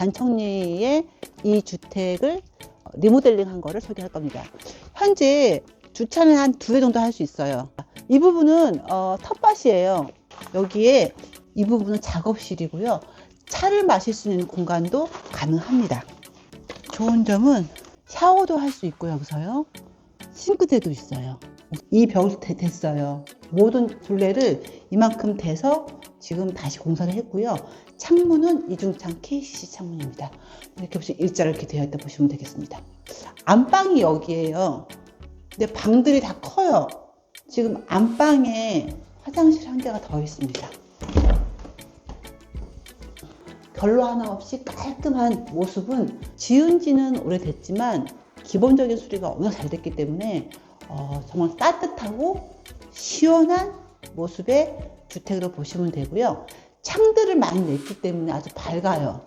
반청리의 이 주택을 리모델링 한 거를 소개할 겁니다. 현재 주차는 한 두 개 정도 할 수 있어요. 이 부분은 어, 텃밭이에요. 여기에 이 부분은 작업실이고요. 차를 마실 수 있는 공간도 가능합니다. 좋은 점은 샤워도 할 수 있고 여기서요. 싱크대도 있어요. 이 대- 됐어요. 모든 둘레를 이만큼 대서 지금 다시 공사를 했고요. 창문은 이중창 KCC 창문입니다. 이렇게 보시면 일자로 이렇게 되어 있다 보시면 되겠습니다. 안방이 여기에요. 근데 방들이 다 커요. 지금 안방에 화장실 한 개가 더 있습니다. 별로 하나 없이 깔끔한 모습은 지은 지는 오래됐지만 기본적인 수리가 워낙 잘 됐기 때문에 어, 정말 따뜻하고 시원한 모습의 주택으로 보시면 되고요. 창들을 많이 냈기 때문에 아주 밝아요.